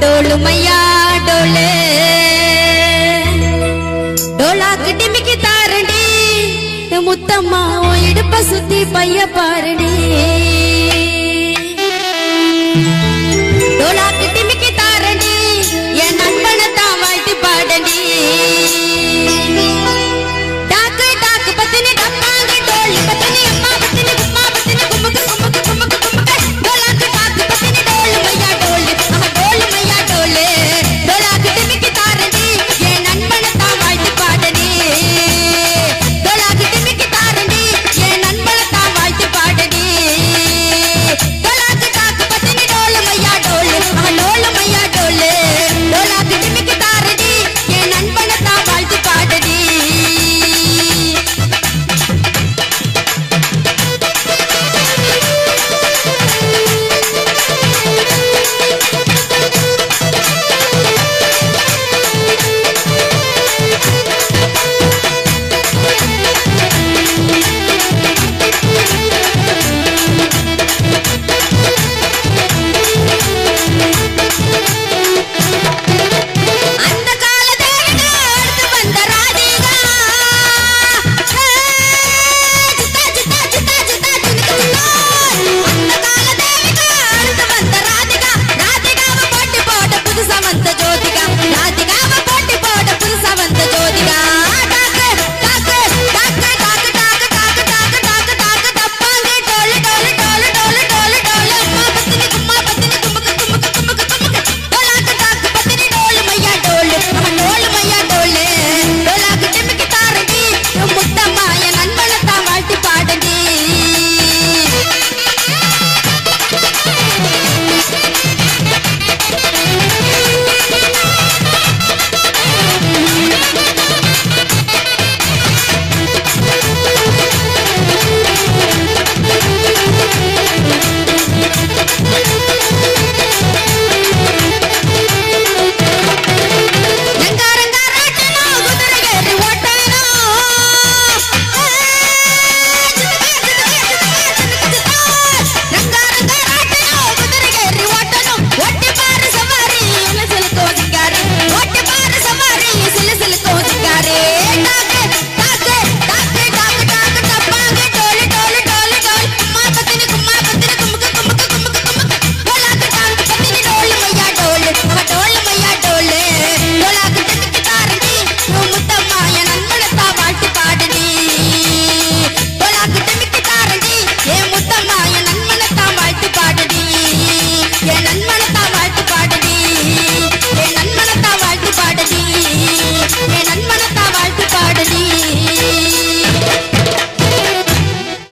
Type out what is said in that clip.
Dholu டோலுமையா Tolle. டோலாக்கு டிமிக்கி தாரடி. Muthamma இடுப்ப சுத்தி பைய பாருடி. டோலாக்கு